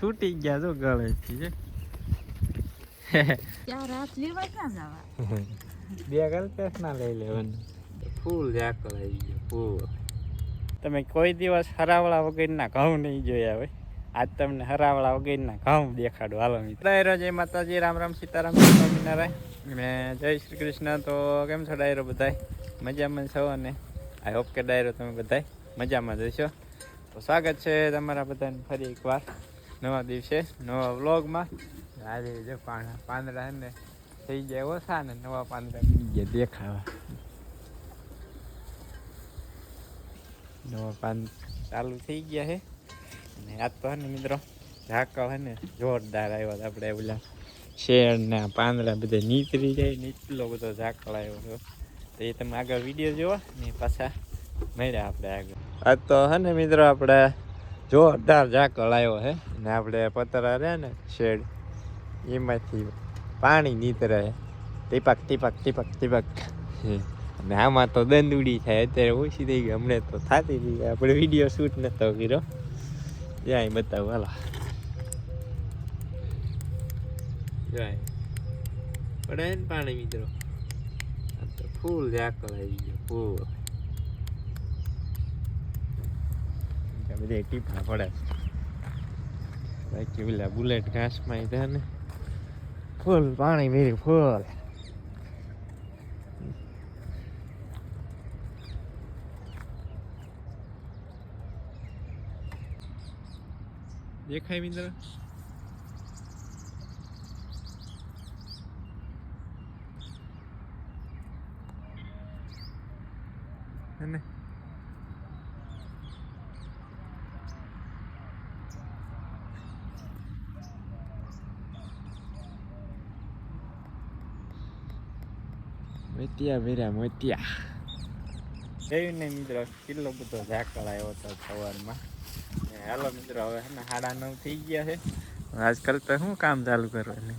છૂટી ગયા તો ગળેથી છે ત્યાં રાત લેવા બે ગલપેસ ના લઈ લેવાનું. ફૂલ ઝાકળ આવી ગયો ફૂલ. તમે કોઈ દિવસ હરાવળા વગરના ઘઉં નહીં જોયા હોય. આજ તમને હરાવળા વગરના ઘઉં દેખાડો. હાલો મિત્રો. ડાયરો જય માતાજી રામ રામ સીતારામ જય સ્વામિનારાયણ. ને જય શ્રી કૃષ્ણ. તો કેમ છો ડાયરો બધાય? મજામાં છો અને આઈ હોપ કે ડાયરો તમે બધાય મજામાં જશો તો સ્વાગત છે તમારા બધાને ફરી એકવાર. નવા દિવસે, નવા વ્લોગમાં. આજે જે પાંદડા છે ને, થઈ ગયા ઓછા ને નવા પાંદડા થઈ ગયા, દેખાવા. નવા પાન ચાલુ થઈ ગયા છે. અને આજ તો ને મિત્રો ઝાકળ હે ને જોરદાર આવ્યા હતા આપણે ઓલા શેર ને આ પાંદડા બધા નીતરી જાય નીચલો બધો ઝાકળ આવ્યો હતો તો એ તમે આગળ વીડિયો જોવો ને પાછા મળ્યા આપણે આગળ. આજ તો હે ને મિત્રો, આપણે જોરદાર ઝાકળ આવ્યો હે. ને આપણે પતરા રહ્યા ને શેડ, એમાંથી પાણી નીતરે ટીપક ટીપક ટીપક ટીપક. અને આમાં તો દંદુડી થાય. અત્યારે ઓછી થઈ ગઈ. હમણાં તો થતી હતી. આપણે વીડિયો શૂટ નતો કર્યો. જાય બતાવ. હાલો. જાય. પડે ને પાણી, મિત્રો? ફૂલ ઝાકળ આવી ગયો. ફૂલ. બધે ટીપા પડે. બાકી પેલા બુલેટ ઘાસમાં છે ને ફૂલ પાણી મેરી ફૂલ. દેખાય મિત્ર અને મોતિયા વેરા મોતિયા. જોયું ને મિત્રો કેટલો બધો ઝાકળ આવ્યો હતો સવારમાં. હાલો મિત્રો હવે ને સાડા નવ થઈ ગયા છે. આજકાલ તો શું કામ ચાલુ કરવાનું?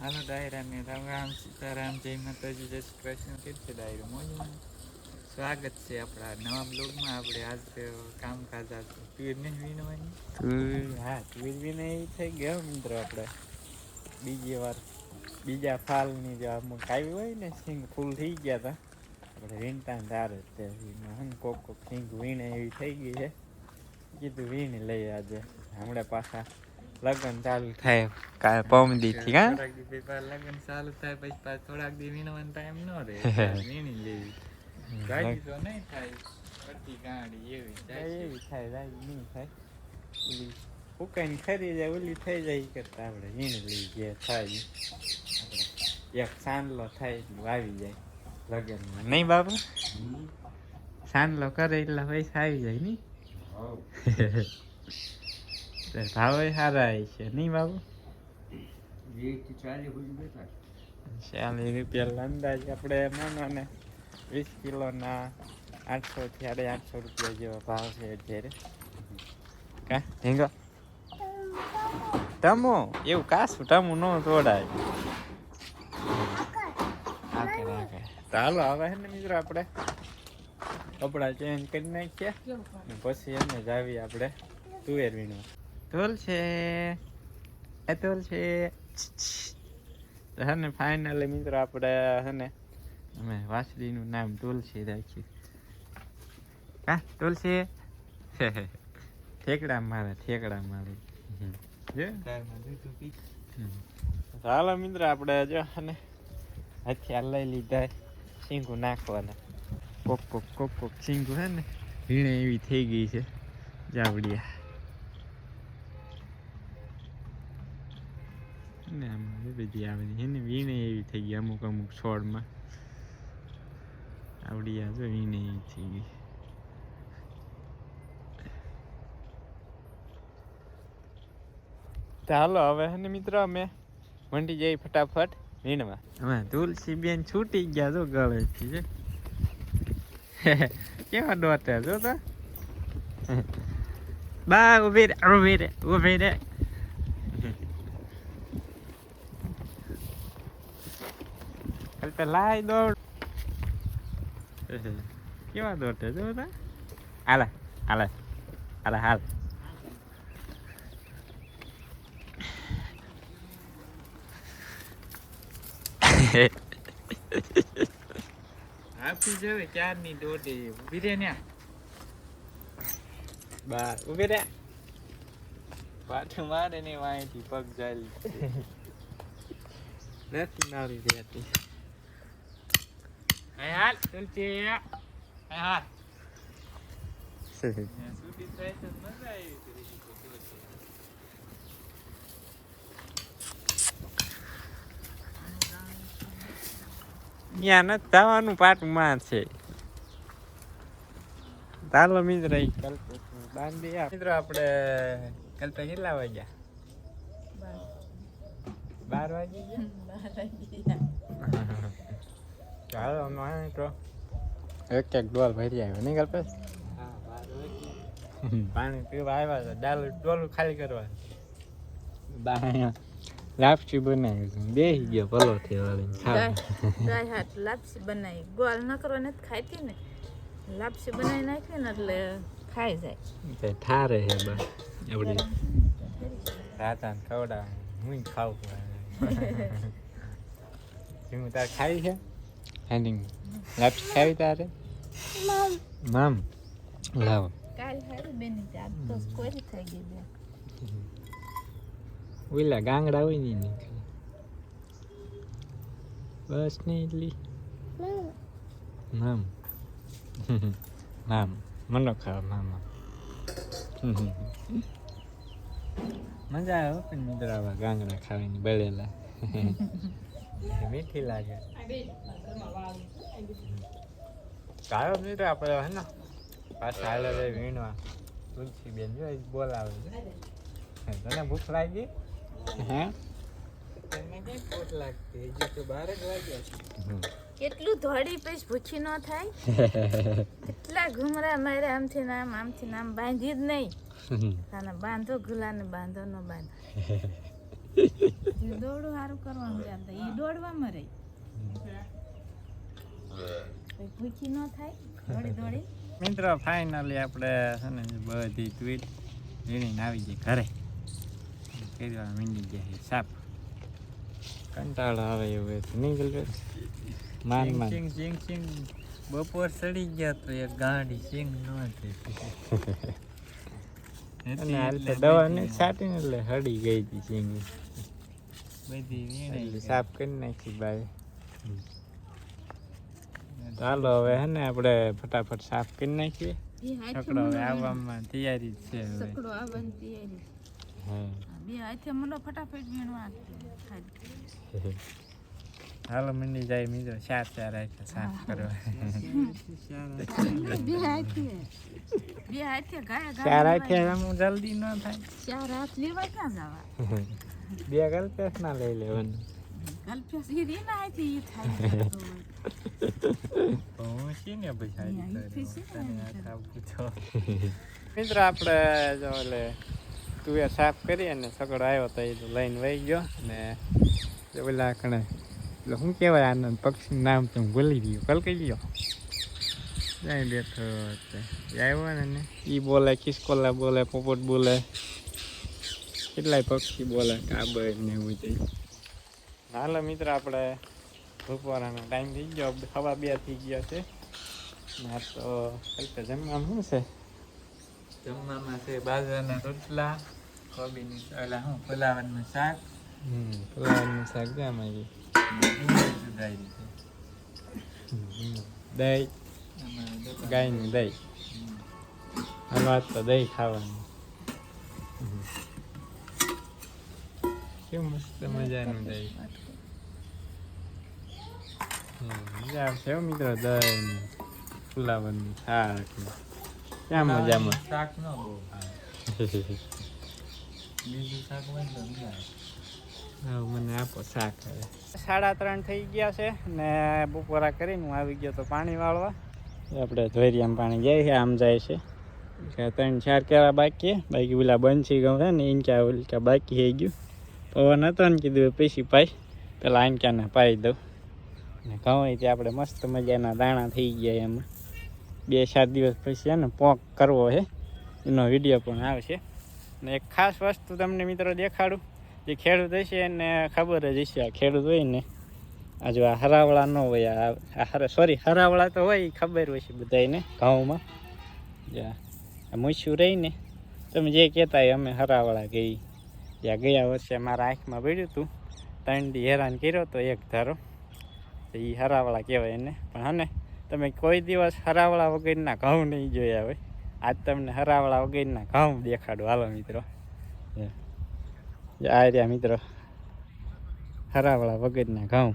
હાલો ડાયરા ને રામ રામ સીતારામ જય માતાજી જય શ્રી કૃષ્ણ કેમ છે ડાયરો? મોજમાં? સ્વાગત છે આપણા નવા બ્લોગમાં. આપણે આજ કામકાજ આજ તુર ને વીણવાની તુર? હા તુર એવી થઈ ગયો મિત્રો આપણે. બીજી વાર. બીજા ફાલની જે અમુક આવી હોય ને સિંગ ફૂલ થઈ ગયા હતા આપણે વીણતા જ તે એમાં હે ને કોક કોક સિંગ વીણે એવી થઈ ગઈ છે. કીધું વીણી લઈએ આજે. હમણાં પાછા લગ્ન ચાલુ થાય. કાલે પમદી થી હા? લગ્ન ચાલુ થાય પછી થોડાક દી વીણવાનો ટાઈમ ન રહે. વીણી લેવી. ગાડી તો નહીં થાય. અડધી ગાડી એવી થાય. એવી થાય રાઈ નહીં થાય. ફૂકાઈને ખરી જાય ઓલી થઈ જાય કરતા આપણે વીણી લઈ જે થાય એક સાંજલો થાય એટલું આવી જાય લગ્નમાં નહીં બાપુ સાંજલો કરે એટલા પૈસા આવી જાય નહીં ભાવ સારા છે નહીં બાબુ ચાલીસ રૂપિયા અંદાજ આપણે માનો ને વીસ કિલોના આઠસો થી સાડે આઠસો રૂપિયા જેવા ભાવ છે અત્યારે કા ઢીંગો ટમો એવું કાશું ટમું ન તોડાય ચાલો આવે છે હે ને મિત્રો આપણે કપડા ચેન્જ કરી નાખીએ પછી એને જ આવી આપણે તુવેર વીણવા તોલ છે એ તોલ છે હે ને ફાઇનલી મિત્રો આપણે હે ને અમે વાસળીનું નામ તુલસી રાખ્યું કા તુલસી ઠેકડા મારે ઠેકડા મારે ચાલો મિત્ર આપણે જો અને હથિયાર લઈ લીધા સિંગું નાખવાના. કોક કોક કોક કોક સિંગું હે ને વીણે એવી થઈ ગઈ છે. જાવડિયા. ને આમાં બધી વીણે એવી થઈ ગઈ અમુક અમુક છોડમાં. આવડિયા જો વીણે એવી થઈ ગઈ. ચાલો હવે હે ને મિત્રો અમે મંડી જઈ ફટાફટ વીણવા. હવે તુલસી બેન છૂટી ગયા જો ગળેથી છે કેવા ડોટા જો તો? બા ઊભી રે ઊભી રે ઊભી રે. હાલ તો લાય દોડ. કેવા દોડે જો તો? હાલે હાલે હાલે હાલ. આપી જવે ચારની દોઢે. ઊભી રે ને બાર ઊભી રે. પાછું મારે ને વાંયથી પગ જાલી નથી નારી અહીં હાલ તુલસી હાલ. સુધી થાય તો મજા આવી હતી ત્યાં નથી જવાનું પાટમાં છે. ચાલો મિત્ર બાંધી. મિત્રો આપણે કલ્પે કેટલા વાગ્યા? બાર વાગી ગયા? ચાલો અમે તો એક એક ડોલ ભરી આવ્યો નહીં કલ્પેશ હા બાર વાગી પાણી પીવા આવ્યા હતા. ડાલ ડોલું ખાલી કરવા. બા લાપસી બનાવી બેસી ગયો પલો થી વાળીને ખાવા હાથ લાપસી બનાવી. ગોળ ન કરવા નથી ખાતી ને. લાપસી બનાવી નાખી ને એટલે ખાઈ જાય. તે ઠારે હે બા. એવડી રાતા ખવડા હું ખાવ હું તાર ખાઈ છે? હેન્ડિંગ લાપસી ખાવી તારે? મામ. લાવ. કાલ હારી બેની આજ તો કોરી થઈ ગઈ બે. ઓલા ગાંગડા હોય ને બસ ને એટલી નામ મામ મનો ખાવા મામા મજા આવે પણ મિત્રો આવા ગાંગડા ખાવાની બળેલા મીઠી લાગે સારો મિત્રો આપણે હે ને પાછા હાલે વીણવા તુલસી બેન જો બોલાવે છે તને ભૂખ લાગી હે? કેટલું ધોડી પછી ભૂખી ન થાય. કેટલા ઘુમરા મારે આમથી નામ આમથી નામ બાંધી જ નહીં. બાંધો ગુલાને બાંધો ન બાંધો. દોડું સારું કરવાનું જાણતા એ દોડવામાં રહી ભૂખી ન થાય. દોડી દોડી મિત્રો ફાઇનલી આપણે છે ને બધી ટ્વીટ વીણીને આવી ગઈ ઘરે. કરવા મીંડી ગયા છે સાપ કંટાળો આવે એવું છે નહીં ગલબેન માન માન સિંગ સિંગ સિંગ બપોર સડી ગયા તો એક ગાડી સિંગ ન થઈ અને હાલ તો દવા ને છાટીને એટલે હળી ગઈ હતી સિંગી બધી સાફ કરી નાખી બાય ચાલો હવે હે ને આપણે ફટાફટ સાફ કરી નાખીએ છકડો હવે આવવામાં તૈયારી છે હવે છકડો આવવાની તૈયારી હા બે હાથે મને ફટાફટ વીણવા હાલો મંડી જાય મિત્રો. ચાર ચાર હાથે સાફ કરવા. બે હાથે બે હાથે ગાય ચાર ગાય હાથે આમ જલ્દી ન થાય. ચાર હાથ લેવા ક્યાં જવા? બે ગલપેસ ના લઈ લેવાનું. ગલપેસ એ રી ના હાથે એ થાય હું ને પછી મિત્રો આપણે જો એટલે તુવેર સાફ કરી અને સગડો આવ્યો તો એ લઈને વહી ગયો ને ઓલા કણે, એટલે શું કહેવાય આનંદ પક્ષીનું નામ તો હું ભૂલી ગયો, કલકી ગયો. જાય બેઠો આવ્યો ને એ બોલે ખિસકોલા બોલે, પોપટ બોલે. કેટલાય પક્ષી બોલે કાબર ને એવું થઈ હાલો મિત્ર, આપણે બપોરાનો ટાઈમ થઈ ગયો. હવા બે થઈ ગયા છે. તો કલ્પે જમવાનું શું છે? જમવામાં છે બાજરાના રોટલા, કોબીની ઓલા હું ફુલાવરનું શાક. હમ, ફુલાવરનું શાક આવી ડુંગળી સુધારી દહીં. આમાં ડબ્બા- ગાયનું દહીં. હલવા તો દહીં ખાવાનું. કેવું મસ્ત મજાનું દહીં. મજા આવશે મિત્રો દહીં ફુલાવરનું શાક. ક્યાં મજામાં? શાક ન બહુ બીજું શાક મને આપો શાક સાડા ત્રણ થઈ ગયા છે ને બપોરા કરીને હું આવી ગયો તો પાણી વાળવા. આપણે ધોરિયામાં પાણી જાય છે આમ જાય છે. ત્રણ ચાર કેળા બાકી બાકી પેલા બંસી ગમે ને ઇનકા ઉલકા બાકી થઈ ગયું. પવન હતો ને કીધું પીસી પાઈ. પેલા આંક્યાને પાઈ દઉં. ને ઘઉં ત્યાં આપણે મસ્ત મજાના દાણા થઈ ગયા એમાં. બે ચાર દિવસ પછી છે ને પોક કરવો છે. એનો વીડિયો પણ આવશે. ને એક ખાસ વસ્તુ તમને મિત્રો દેખાડું. જે ખેડૂત હશે એને ખબર જ હશે આ ખેડૂત હોય ને. આ આ હરાવળા ન હોય, આ સોરી હરાવળા તો હોય ખબર હોય છે બધાને ઘઉંમાં. મૂછ્યું રહીને તમે જે કહેતા અમે હરાવળા ગઈ. જ્યાં ગયા વર્ષે મારા આંખમાં પડ્યું હતું ત્રણ હેરાન કર્યો તો એક ધારો. એ હરાવળા કહેવાય એને. પણ હને તમે કોઈ દિવસ હરાવળા વગરના ઘઉં નહીં જોયા હોય. આજ તમને હરાવળા વગરના ઘઉં દેખાડું. હાલો મિત્રો. આ રહ્યા મિત્રો. હરાવળા વગરના ઘઉં.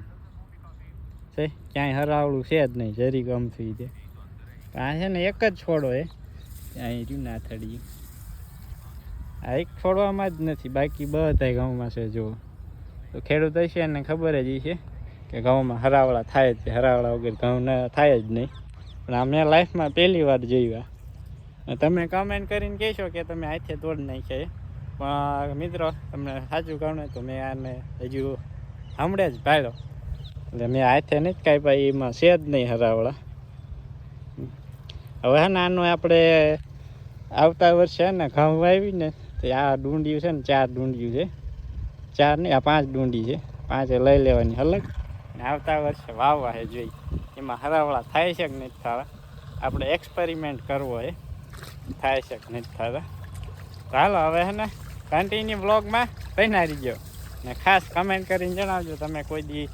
છે? ક્યાંય હરાવળું છે જ નહીં. જરી ગમથી છે. આ છે ને એક જ છોડો એ ત્યાં રહ્યું ના થડી આ એક છોડવામાં જ નથી. બાકી બધા ઘઉંમાં છે, જુઓ. તો ખેડૂત હશે એને ખબર જ છે કે ઘઉંમાં હરાવળા થાય જ હરાવળા વગર ઘઉં થાય જ નહીં. પણ આ મેં લાઈફમાં પહેલી વાર જોયું તમે કમેન્ટ કરીને કહેશો કે તમે હાથે તોડ નાખ્યા. પણ મિત્રો, તમને સાચું કહું તો મેં આને હજુ હમણાં જ પાડ્યો એટલે મેં હાથે કાંઈ ભાઈ એમાં છે જ નહીં હરાવળા હવે હે ને આનું આપણે આવતા વર્ષે ને ઘઉં વાવીને, તો આ ડુંડિયું છે ને, ચાર ડુંડિયું છે. ચાર નહીં, આ પાંચ ડુંડી છે. પાંચે લઈ લેવાની અલગ. ને આવતા વર્ષે વાવવા હે જોઈ. એમાં હરાવળા થાય છે કે નથી થતા આપણે એક્સપેરિમેન્ટ કરવો હે. થાય છે કે નથી થતા ચાલો હવે હે ને કન્ટિન્યુ બ્લોગમાં પહેનારી ગયો ને ખાસ કમેન્ટ કરીને જણાવજો તમે કોઈ દી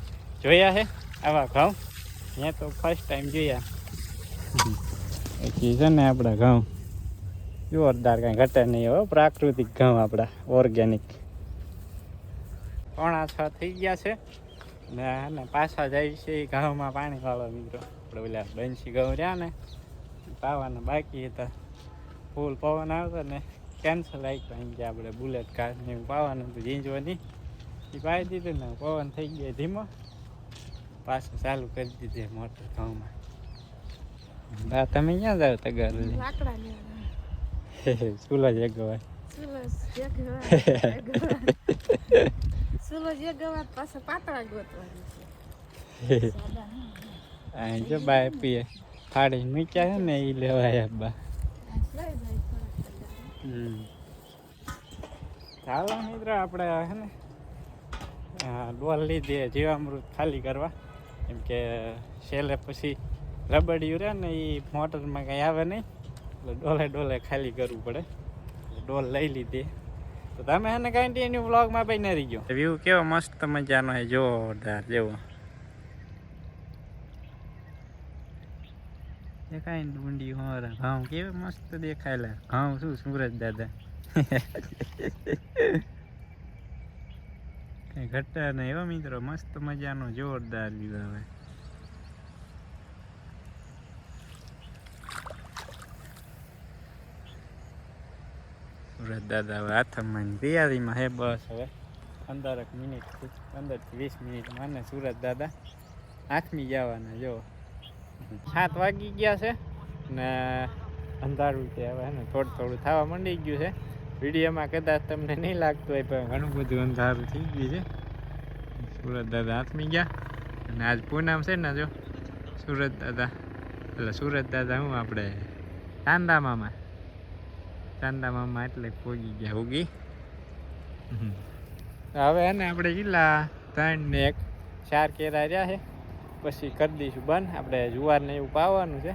જોયા છે આવા ઘઉં? મેં તો ફર્સ્ટ ટાઈમ જોયા. પછી છે ને આપણા ઘઉં. જોરદાર કાંઈ ઘટે નહીં હો પ્રાકૃતિક ઘઉં આપણા ઓર્ગેનિક પોણા છ થઈ ગયા છે. ને પાછા જાય છે એ ઘઉંમાં પાણી વાળો મિત્રો. આપણે ઓલા બંસી ઘઉં રહ્યા ને પાવાના બાકી હતા. ફૂલ પવન આવતો ને કેન્સલ આવી ગયો કે આપણે બુલેટ કાર ને એવું પાવાનું હતું ઝીંઝવાની એ પાઈ દીધું ને પવન થઈ ગયો ધીમો. પાછું ચાલુ કરી દીધી મોટર ઘઉંમાં બા તમે ક્યાં જાવ તગાર લાકડા લેવા સુલા જગવાય સુલસ જગવા પાસે પાતળા ગોતવાની છે સાદા અહીં જો બાય પીએ. ફાડી મૂક્યા છે ને એ લેવાય બા. ચાલો મિત્ર આપણે હે ને ડોલ લીધી જીવામૃત ખાલી કરવા. એમ કે છેલ્લે પછી રબડિયું રહે ને એ મોટરમાં કંઈ આવે નહીં. એટલે ડોલે ડોલે ખાલી કરવું પડે. ડોલ લઈ લીધી. તો તમે એને કન્ટિન્યુ વ્લોગમાં બી રહી ગયો વ્યૂ કેવો મસ્ત મજાનો છે, જોરદાર, જેવો. દેખાય ને ડુંડી હોરા, ઘઉં કેવું મસ્ત દેખાયેલા ઘઉં શું, સુરજ દાદા? કઈ ઘટ્ટા નહીં એવા મિત્રો, મસ્ત મજાનો, જોરદાર વ્યૂ આવે. દાદા હવે હાથમાં તૈયારીમાં હે બસ હવે. પંદરક મિનિટ પંદરથી વીસ મિનિટ માને સુરત દાદા. આથમી જવાના, જો. સાત વાગી ગયા છે ને અંધારું છે હવે ને? થોડું થોડું થવા માંડી ગયું છે. વિડીયોમાં કદાચ તમને નહીં લાગતું હોય, પણ ઘણું બધું અંધારું થઈ ગયું છે. સુરત દાદા આઠમી ગયા. અને આજ પૂનમ છે ને, જો. સુરત દાદા. એટલે સુરત દાદા હું આપણે? ચાંદા મામા ચાંદા મામા એટલે પોગી ગયા ઉગી. હવે હે ને આપણે કેટલા ત્રણ ને એક ચાર કેરા રહ્યા છે. પછી કરી દઈશું બંધ. આપણે જુવારને એવું પાવાનું છે.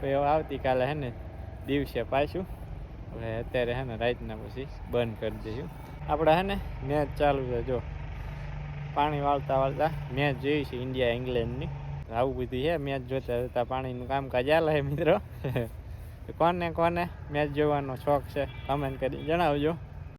પછી હવે આવતીકાલે હે ને દિવસે પાછું. હવે અત્યારે હે ને રાતના પછી બંધ કરી દઈશું. આપણે હે ને મેચ ચાલુ છે જો. પાણી વાળતા વાળતા મેચ જોઈ છે ઇન્ડિયા ઇંગ્લેન્ડની. આવું બધું છે મેચ જોતા જોતા પાણીનું કામકાજ છે મિત્રો. કોને કોને મેચ જોવાનો શોખ છે કમેન્ટ કરી જણાવજો.